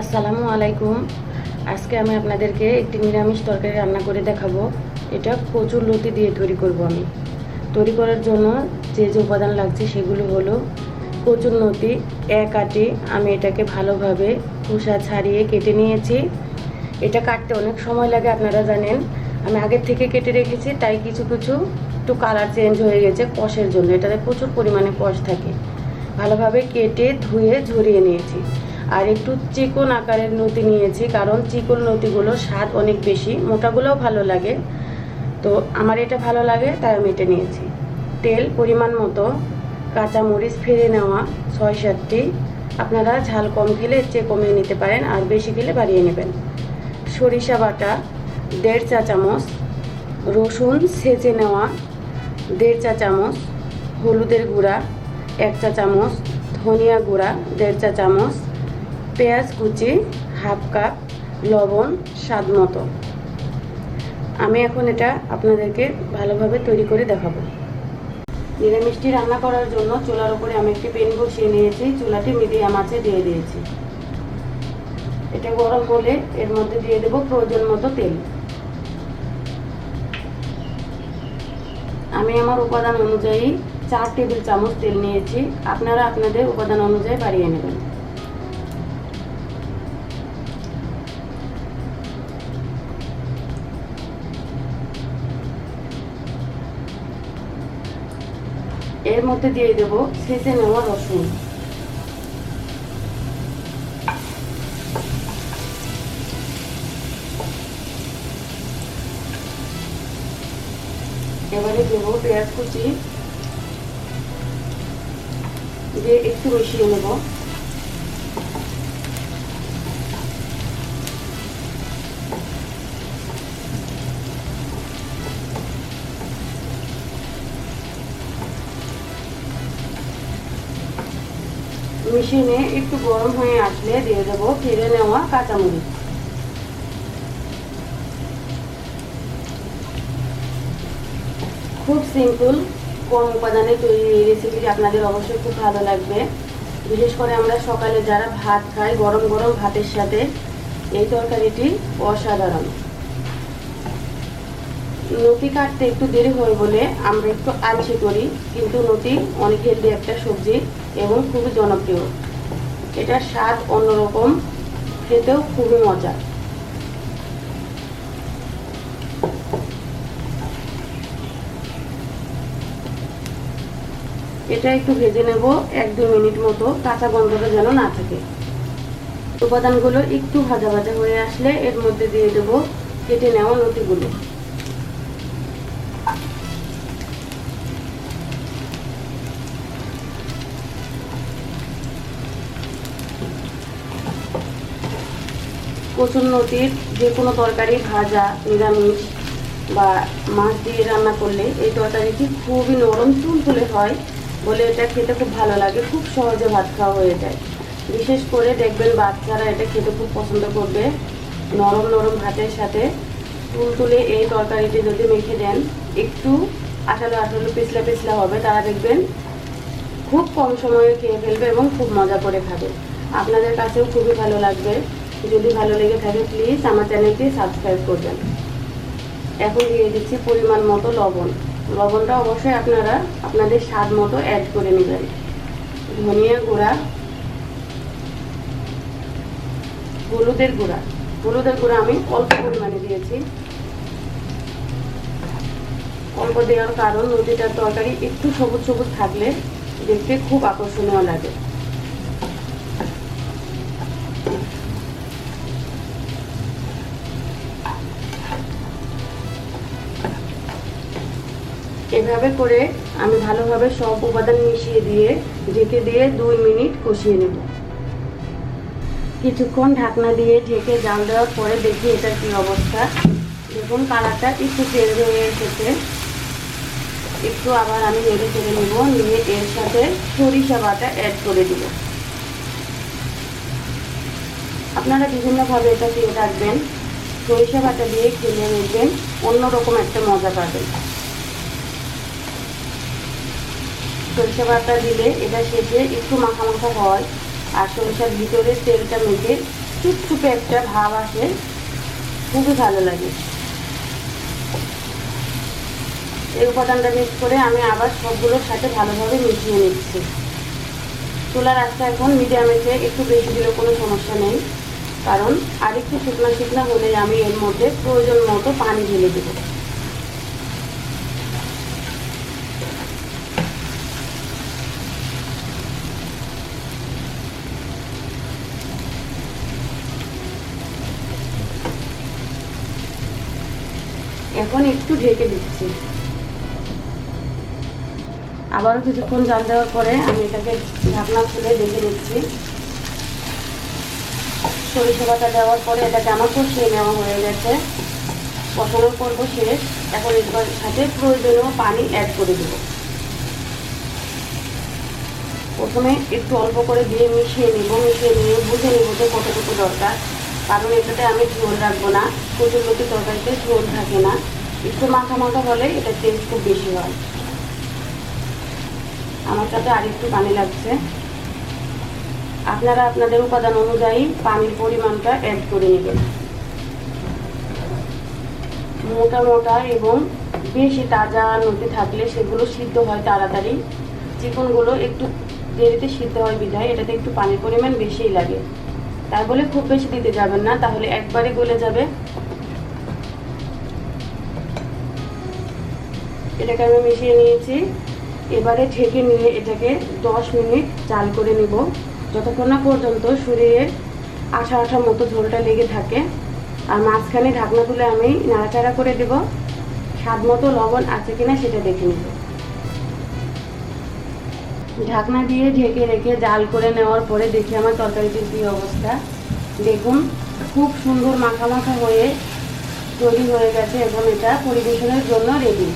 আসসালামু আলাইকুম। আজকে আমি আপনাদেরকে একটি নিরামিষ তরকারি রান্না করে দেখাবো। এটা কচুর লতি দিয়ে তৈরি করব আমি। তৈরি করার জন্য যে যে উপাদান লাগছে সেগুলো হলো কচুর লতি, এক আটি। আমি এটাকে ভালোভাবে খোসা ছাড়িয়ে কেটে নিয়েছি। এটা কাটতে অনেক সময় লাগে, আপনারা জানেন। আমি আগের থেকে কেটে রেখেছি, তাই কিছু কিছু একটু কালার চেঞ্জ হয়ে গেছে কষের জন্য। এটাতে প্রচুর পরিমাণে কষ থাকে। ভালোভাবে কেটে ধুয়ে ঝরিয়ে নিয়েছি। আর একটু চিকন আকারের নতি নিয়েছি, কারণ চিকন নতিগুলো স্বাদ অনেক বেশি, মোটাগুলোও ভালো লাগে। তো আমার এটা ভালো লাগে, তাই আমি এটা নিয়েছি। তেল পরিমাণ মতো, কাঁচামরিচ ফেলে নেওয়া ছয় সাতটি আপনারা ঝাল কম খেলে চেয়ে কমিয়ে নিতে পারেন, আর বেশি খেলে বাড়িয়ে নেবেন। সরিষা বাটা, দেড় চা চামচ। রসুন ছেঁচে নেওয়া, দেড় চা চামচ। হলুদের গুঁড়া, এক চা চামচ। ধনিয়া গুঁড়া, দেড় চা চামচ। পেঁয়াজ, কুচি, হাফ কাপ লবণ, স্বাদ মতো। আমি এখন এটা আপনাদেরকে ভালোভাবে তৈরি করে দেখাবো। নিরামিষটি রান্না করার জন্য চুলার উপরে আমি একটি পেন বসিয়ে নিয়েছি। চুলাটি মিডিয়াম আছে দিয়ে দিয়েছি। এটা গরম হলে এর মধ্যে দিয়ে দেব প্রয়োজন মতো তেল। আমি আমার উপাদান অনুযায়ী চার টেবিল চামচ তেল নিয়েছি। আপনারা আপনাদের উপাদান অনুযায়ী বাড়িয়ে নেবেন। এর মধ্যে দিয়ে দেব শেষে নেওয়া রসুন। এবারে দেবো পেঁয়াজ কুচি। দিয়ে একটু মিশিয়ে নেব। মিশিয়ে একটু গরম হয়ে আসলে দিয়ে দেবো ফিরে নেওয়া কাঁচামরিচ। খুব সিম্পল কম উপাদানে তৈরি এই রেসিপিটি আপনাদের অবশ্যই খুব ভালো লাগবে। বিশেষ করে আমরা সকালে যারা ভাত খাই, গরম গরম ভাতের সাথে এই তরকারিটি অসাধারণ। নতি কাটতে একটু দেরি হয় বলে আমরা একটু আলসি করি, কিন্তু নতি অনেক হেলদি একটা সবজি। এবং খুবই জনপ্রিয়। এটার স্বাদ অন্যরকম, খেতেও খুবই মজা এটা একটু ভেজে নেব এক দু মিনিট মতো, কাঁচা গন্ধটা যেন না থাকে। উপাদানগুলো একটু ভাজা ভাজা হয়ে আসলে এর মধ্যে দিয়ে দেবো কেটে নেওয়া নতিগুলো কচুর নতির যে কোনো তরকারি, ভাজা, নিরামিষ বা মাছ দিয়ে রান্না করলে এই তরকারিটি খুবই নরম তুলতুলে হয় বলে এটা খেতে খুব ভালো লাগে, খুব সহজে ভাত খাওয়া হয়ে যায়। বিশেষ করে দেখবেন বাচ্চারা এটা খেতে খুব পছন্দ করবে। নরম নরম ভাতের সাথে তুলতুলে এই তরকারিটি যদি মেখে দেন, একটু আঠালো আঠালো, পিছলা পিছলা হবে, তারা দেখবেন খুব কম সময়ে খেয়ে ফেলবে এবং খুব মজা করে খাবে। আপনাদের কাছেও খুবই ভালো লাগবে। যদি ভালো লেগে থাকে প্লিজ আমার চ্যানেলটি সাবস্ক্রাইব করবেন। এখন দিয়ে দিচ্ছি পরিমাণ মতো লবণ। লবণটা অবশ্যই আপনারা আপনাদের স্বাদ মতো অ্যাড করে নেবেন। ধনিয়া গুঁড়া, হলুদের গুঁড়া। হলুদের গুঁড়া আমি অল্প পরিমাণে দিয়েছি। অল্প দেওয়ার কারণ নদীটার তরকারি একটু সবুজ সবুজ থাকলে দেখতে খুব আকর্ষণীয় লাগে। এভাবে করে আমি ভালোভাবে সব উপাদান মিশিয়ে দিয়ে, ঢেকে দিয়ে দুই মিনিট কষিয়ে নেব। কিছুক্ষণ ঢাকনা দিয়ে ঢেকে জাল দেওয়ার পরে দেখি এটার কি অবস্থা। দেখুন, কালারটা একটু চেঞ্জ হয়ে এসেছে। একটু আবার আমি নেড়ে চেড়ে নেব, নিয়ে এর সাথে সরিষা বাটা অ্যাড করে দিব। আপনারা বিভিন্নভাবে এটা খেয়ে থাকবেন সরিষা বাটা দিয়ে খেলে দেখবেন অন্যরকম একটা মজা পাবেন। সরিষা বাটা দিলে এটা সেজে একটু মাখা মাখা হয় আর সরিষার ভিতরে তেলটা মেখে চুপচুপে একটা ভাব আসে। খুবই ভালো লাগে। এই উপাদানটা মিক্স করে আমি আবার সবগুলোর সাথে ভালোভাবে মিশিয়ে নিচ্ছি। চুলার আঁচটা এখন মিডিয়ামেতে একটু বেশি দিলেও কোনো সমস্যা নেই। কারণ আরেকটু শুকনা শুকনা হলে আমি এর মধ্যে প্রয়োজন মতো পানি ঢেলে দেবো। এখন একটু ঢেকে দিচ্ছি। আবারও কিছুক্ষণ জাল দেওয়ার পরে আমি এটাকে ঢাকনা খুলে দেখে নিচ্ছি সরিষা বাটা দেওয়ার পরে এটাকে আমার কষিয়ে নেওয়া হয়ে গেছে। কষানোর পর্ব শেষ। এখন এর সাথে প্রয়োজনীয় পানি অ্যাড করে দেব। প্রথমে একটু অল্প করে দিয়ে মিশিয়ে নিব, মিশিয়ে নিয়ে বুঝে নিব যে কতটুকু দরকার। কারণ এটাতে আমি ঝোল রাখব না, কচুর লতি তরকারিতে ঝোল থাকে না। একটু মাখা মাখা হলে এটা টেস্ট খুব বেশি হয়। আমার সাথে আরেকটু পানি লাগছে। আপনারা আপনাদের উপাদান অনুযায়ী পানির পরিমাণটা অ্যাড করে নেবেন। মোটা মোটা এবং বেশি তাজা নদী থাকলে সেগুলো সিদ্ধ হয় তাড়াতাড়ি। চিকনগুলো একটু দেরিতে সিদ্ধ হয় বিধায়, এটাতে একটু পানির পরিমাণ বেশিই লাগে। তাই বলে খুব বেশি দিতে যাবেন না, তাহলে একবারে গলে যাবে। এটাকে আমি মিশিয়ে নিয়েছি। এবারে ঢেকে নিয়ে এটাকে দশ মিনিট চাল করে নিব। যতক্ষণ না পর্যন্ত শরীরে আঠা আঠা মতো ঝোলটা লেগে থাকে। আর মাঝখানে ঢাকনা তুলে আমি নাড়াচাড়া করে দেব। স্বাদ মতো লবণ আছে কিনা সেটা দেখে নেব। ঢাকনা দিয়ে ঢেকে রেখে জাল করে নেওয়ার পরে দেখি আমার তরকারিটির কী অবস্থা। দেখুন, খুব সুন্দর মাখা মাখা হয়ে তৈরি হয়ে গেছে এবং এটা পরিবেশনের জন্য রেডি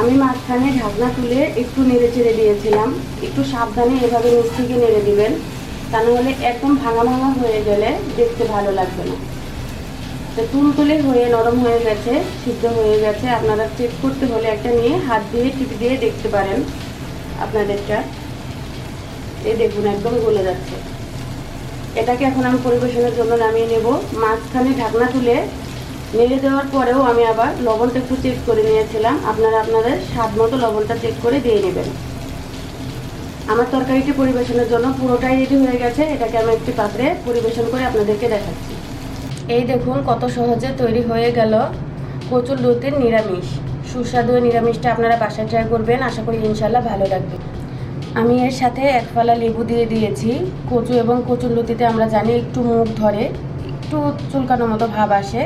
আমি মাঝখানে ঢাকনা তুলে একটু নেড়ে চেড়ে দিয়েছিলাম। একটু সাবধানে এভাবে নিচ থেকে নেড়ে দিবেন। তা নাহলে একদম ভাঙা ভাঙা হয়ে গেলে দেখতে ভালো লাগবে না। তো তুলতুলে হয়ে নরম হয়ে গেছে, সিদ্ধ হয়ে গেছে। আপনারা চেক করতে হলে একটা নিয়ে হাত দিয়ে টিপি দিয়ে দেখতে পারেন। আপনাদেরটা এই দেখুন, একদম গলে যাচ্ছে। এটাকে এখন আমি পরিবেশনের জন্য নামিয়ে নেব। মাঝখানে ঢাকনা তুলে নেড়ে দেওয়ার পরেও আমি আবার লবণটা একটু চেক করে নিয়েছিলাম। আপনারা আপনাদের স্বাদ মতো লবণটা চেক করে দিয়ে নেবেন। আমার তরকারিটি পরিবেশনের জন্য পুরোটাই রেডি হয়ে গেছে। এটাকে আমি একটি পাত্রে পরিবেশন করে আপনাদেরকে দেখাচ্ছি। এই দেখুন, কত সহজে তৈরি হয়ে গেল কচুর লতির নিরামিষ। সুস্বাদু নিরামিষটা আপনারা বাসায় ট্রাই করবেন। আশা করি ইনশাল্লাহ ভালো লাগবে। আমি এর সাথে এক ফালা লেবু দিয়ে দিয়েছি। কচু এবং কচুর লতিতে আমরা জানি একটু মুখ ধরে, একটু চুলকানোর মতো ভাব আসে।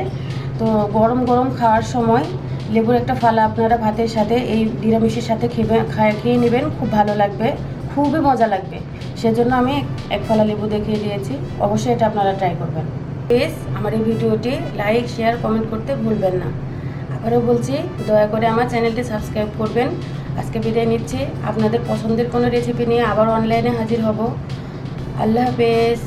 তো গরম গরম খাওয়ার সময় লেবুর একটা ফালা আপনারা ভাতের সাথে এই নিরামিষের সাথে খায়, খেয়ে নেবেন, খুব ভালো লাগবে, খুবই মজা লাগবে। সেজন্য আমি এক ফালা লেবু দেখিয়ে দিয়েছি অবশ্যই এটা আপনারা ট্রাই করবেন। প্লিজ আমার এই ভিডিওটি লাইক শেয়ার কমেন্ট করতে ভুলবেন না। আবারও বলছি, দয়া করে আমার চ্যানেলটি সাবস্ক্রাইব করবেন। আজকে বিদায় নিচ্ছি। আপনাদের পছন্দের কোনো রেসিপি নিয়ে আবার অনলাইনে হাজির হব। আল্লাহ হাফেজ।